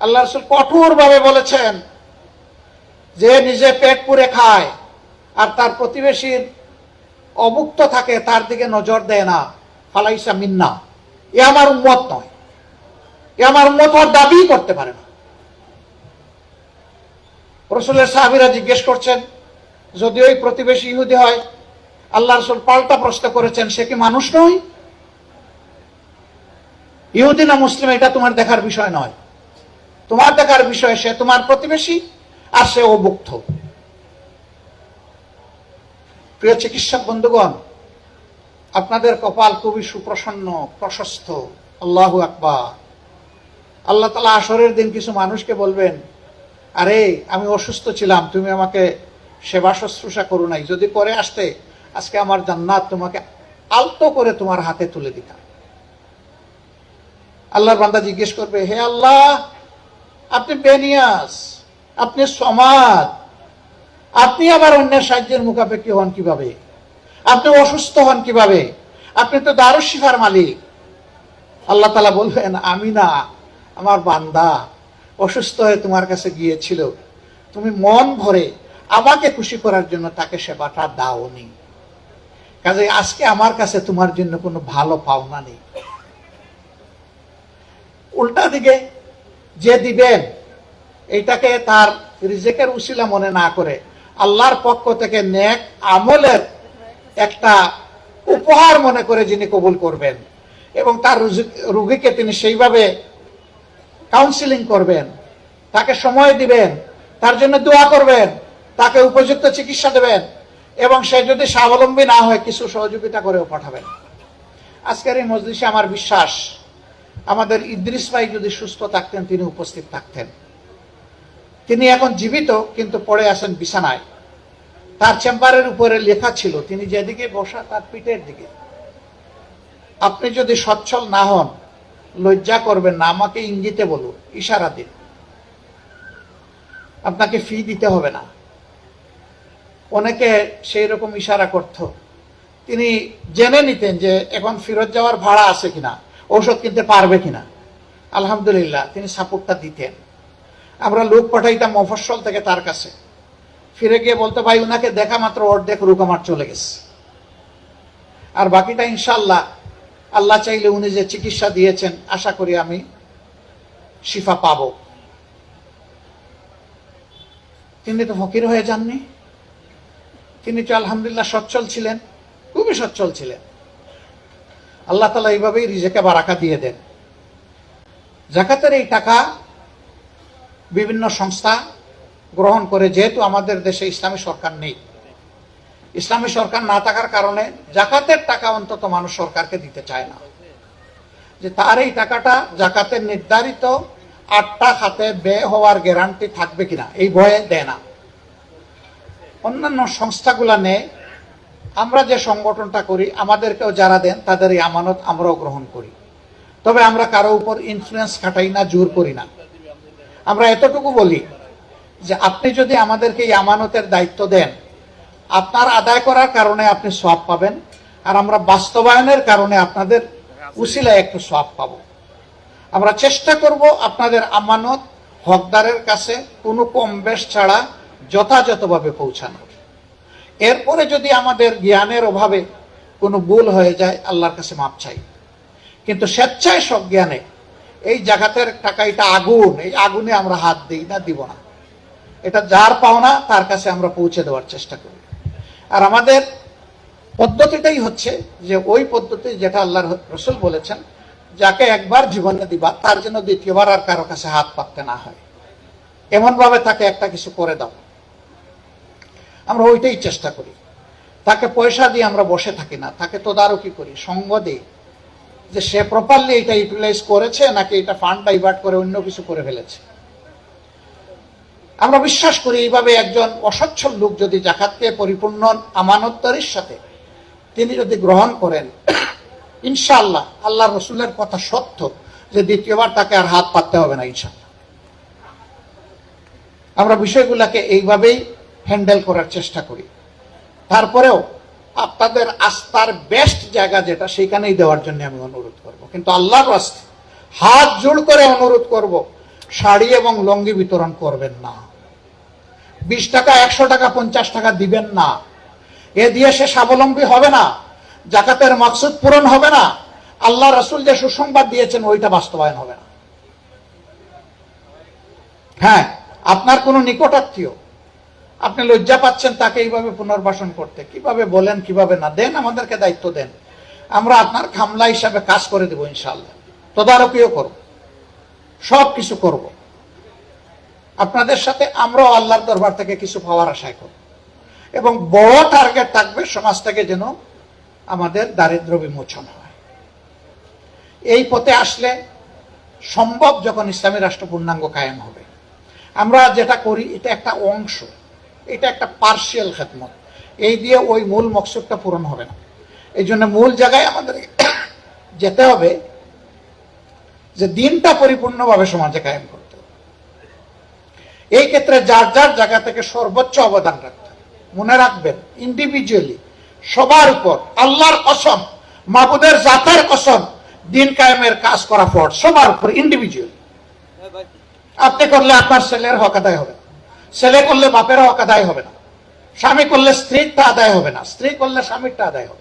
আল্লাহ রসুল কঠোর ভাবে বলেছেন যে নিজে পেট পুরে খায় আর তার প্রতিবেশীর অভুক্ত থাকে, তার দিকে নজর দেয় না। ফালাইসা মিন্না। এ আমার উম্মত নয়। এ আমার উম্মত হওয়ার দাবি করতে পারে না। রসুলের সাহাবিরা জিজ্ঞেস করছেন, যদি ওই প্রতিবেশী ইহুদি হয়, আল্লাহ রসুল পাল্টা প্রশ্ন করেছেন, সে কি মানুষ নয়? ইহুদি না মুসলিম, এটা তোমার দেখার বিষয় নয়। তোমার দেখার বিষয় সে তোমার প্রতিবেশী আর সে অভুক্ত। প্রিয় চিকিৎসক বন্ধুগণ, আপনাদের কপাল খুবই সুপ্রসন্ন, প্রশস্ত। আল্লাহু আকবার। আল্লাহ তালা আসরের দিন কিছু মানুষকে বলবেন, আরে, আমি অসুস্থ ছিলাম, তুমি আমাকে সেবা শুশ্রূষা করো নাই। যদি করে আসতে, আজকে আমার জান্নাত তোমাকে আলতো করে তোমার হাতে তুলে দিতাম। আল্লাহর বান্দা জিজ্ঞেস করবে, হে আল্লাহ আপনি বেনিয়াস আপনি সমাজ আপনি আবার অন্যের সাহায্যের মুখাপেক্ষি হন কীভাবে? আপনি অসুস্থ হন কীভাবে? আপনি তো দারুশিফার মালিক। আল্লাহ তালা বলবেন আমি না, আমার বান্দা অসুস্থ হয়ে তোমার কাছে গিয়েছিল। তুমি মন ভরে আমাকে খুশি করার জন্য তাকে সেবাটা দাওনি। কাজে আজকে আমার কাছে তোমার জন্য কোনো ভালো পাওনা নেই। উল্টা দিকে যে দিবেন এইটাকে তার রিজেকের উসিলা মনে না করে। আল্লাহর পক্ষ থেকে নেক আমলের একটা উপহার মনে করে যিনি কবুল করবেন। এবং তার রুগীকে তিনি সেইভাবে কাউন্সিলিং করবেন। তাকে সময় দিবেন, তার জন্য দোয়া করবেন, তাকে উপযুক্ত চিকিৎসা দেবেন, এবং সে যদি স্বাবলম্বী না হয়, কিছু সহযোগিতা করেও পাঠাবেন। আজকের এই মজলিসে আমার বিশ্বাস আমাদের ইদ্রিস ভাই যদি সুস্থ থাকতেন, তিনি উপস্থিত থাকতেন। তিনি এখন জীবিত, কিন্তু পড়ে আসেন বিছানায়। তার চেম্বারের উপরে লেখা ছিল, তিনি যেদিকে বসা তার পিঠের দিকে। আপনি যদি সচ্ছল না হন, লজ্জা করবেন না, আমাকে ইঙ্গিতে বলুন, ইশারা দিন। আপনাকে ফি দিতে হবে না। অনেকে সেই রকম ইশারা করত। তিনি জেনে নিতেন যে এখন ফেরত যাওয়ার ভাড়া আছে কিনা। ঔষধ কিনতে পারবে কিনা? আলহামদুলিল্লাহ, তিনি সাপোর্টটা দিতেন। আমরা লোক পাঠাইতাম মফস্বল থেকে তার কাছে। ফিরে গিয়ে বলতো, ভাই ওনাকে দেখা মাত্র অর্ধেক রোগ আমার চলে গেছে। আর বাকিটা ইনশাল্লাহ আল্লাহ চাইলে উনি যে চিকিৎসা দিয়েছেন, আশা করি আমি শিফা পাবো। তিনি তো ফকির হয়ে যাননি। তিনি তো আলহামদুলিল্লাহ সচ্ছল ছিলেন, খুবই সচ্ছল ছিলেন। আল্লাহ তালা এইভাবেই রিজেকে বারাকা দিয়ে দেন। জাকাতের এই টাকা বিভিন্ন সংস্থা গ্রহণ করে, যেহেতু আমাদের দেশে ইসলামী সরকার নেই। ইসলামী সরকার না থাকার কারণে জাকাতের টাকা অন্তত মানুষ সরকারকে দিতে চায় না। যে তার এই টাকাটা জাকাতের নির্ধারিত আটটা খাতে ব্যয় হওয়ার গ্যারান্টি থাকবে কিনা, এই ভয়ে দেয় না। অন্যান্য সংস্থাগুলা নেয় আমরা যে সংগঠনটা করি, আমাদেরকেও যারা দেন, তাদের এই আমানত আমরাও গ্রহণ করি। তবে আমরা কারও উপর ইনফ্লুয়েন্স খাটাই না, জোর করি না। আমরা এতটুকু বলি যে আপনি যদি আমাদেরকে এই আমানতের দায়িত্ব দেন, আপনার আদায় করার কারণে আপনি সব পাবেন, আর আমরা বাস্তবায়নের কারণে আপনাদের উসিলায় একটু সব পাবো। আমরা চেষ্টা করব আপনাদের আমানত হকদারের কাছে কোনো কম বেশ ছাড়া যথাযথভাবে পৌঁছানোর। এরপরে যদি আমাদের জ্ঞানের অভাবে কোনো ভুল হয়ে যায়, আল্লাহর কাছে মাপ চাই। কিন্তু স্বেচ্ছায় সব জ্ঞানে এই জাগাতের টাকা এটা আগুন, এই আগুনে আমরা হাত দিই না, দিব না। এটা যার পাওনা, তার কাছে আমরা পৌঁছে দেওয়ার চেষ্টা করি। আর আমাদের পদ্ধতিটাই হচ্ছে যে ওই পদ্ধতি যেটা আল্লাহর রসুল বলেছেন, যাকে একবার জীবনে দিবা, তার জন্য দ্বিতীয়বার আর কারও কাছে হাত পাততে না হয়। এমনভাবে তাকে একটা কিছু করে দাও। আমরা ওইটাই চেষ্টা করি। তাকে পয়সা দিয়ে আমরা বসে থাকি না, তাকে তদারকি করি, সঙ্গ দিই। যে সে প্রপারলি এটা ইউটিলাইজ করেছে নাকি এটা ফান্ড ডাইভার্ট করে অন্য কিছু করে ফেলেছে। আমরা বিশ্বাস করি এইভাবে একজন অসচ্ছল লোক যদি জাকাতকে পরিপূর্ণ আমানতদারির সাথে তিনি যদি গ্রহণ করেন, ইনশাআল্লাহ আল্লাহ রসুলের কথা সত্য যে দ্বিতীয়বার তাকে আর হাত পাততে হবে না ইনশাআল্লাহ। আমরা বিষয়গুলোকে এইভাবেই হ্যান্ডেল করার চেষ্টা করি। তারপরেও আপনাদের আস্থার বেস্ট জায়গা যেটা সেখানেই দেওয়ার জন্য আমি অনুরোধ করব। কিন্তু আল্লাহর রাস্তে হাত জোড় করে অনুরোধ করব, শাড়ি এবং লঙ্গি বিতরণ করবেন না। বিশ টাকা, একশো টাকা, পঞ্চাশ টাকা দিবেন না। এ দিয়ে সে স্বাবলম্বী হবে না, জাকাতের মকসুদ পূরণ হবে না আল্লাহ রসুল যে সুসংবাদ দিয়েছেন ওইটা বাস্তবায়ন হবে না। হ্যাঁ আপনার কোনো নিকটাত্মীয় আপনি লজ্জা পাচ্ছেন তাকে এইভাবে পুনর্বাসন করতে। কীভাবে বলেন, কীভাবে না? দেন, আমাদেরকে দায়িত্ব দেন। আমরা আপনার খামলা হিসাবে কাজ করে দেব ইনশাল্লাহ তদারকিও করব। সব কিছু করব। আপনাদের সাথে আমরাও আল্লাহর দরবার থেকে কিছু পাওয়ার আশায় করব। এবং বড় টার্গেট থাকবে সমাজ থেকে যেন আমাদের দারিদ্র বিমোচন হয়। এই পথে আসলে সম্ভব যখন ইসলামী রাষ্ট্র পূর্ণাঙ্গ কায়েম হবে। আমরা যেটা করি, এটা একটা অংশ। এটা একটা পার্শিয়াল খেদমত। এই দিয়ে ওই মূল মকসুদটা পূরণ হবে না। এই জন্য মূল জায়গায় আমাদের যেতে হবে যে দিনটা পরিপূর্ণভাবে সমাজে কায়েম করতে হবে। এই ক্ষেত্রে যার যার জায়গা থেকে সর্বোচ্চ অবদান রাখতে হবে। মনে রাখবেন ইন্ডিভিজুয়ালি সবার উপর আল্লাহর কসম, মাবুদের জাতের কসম দিন কায়েমের কাজ করা পর সবার উপর ইন্ডিভিজুয়ালি আপনি করলে আপনার ছেলের হক আদায় হবে। ছেলে করলে বাপেরও আদায় হবে না। স্বামী করলে স্ত্রীরটা আদায় হবে না। স্ত্রী করলে স্বামীরটা আদায় হবে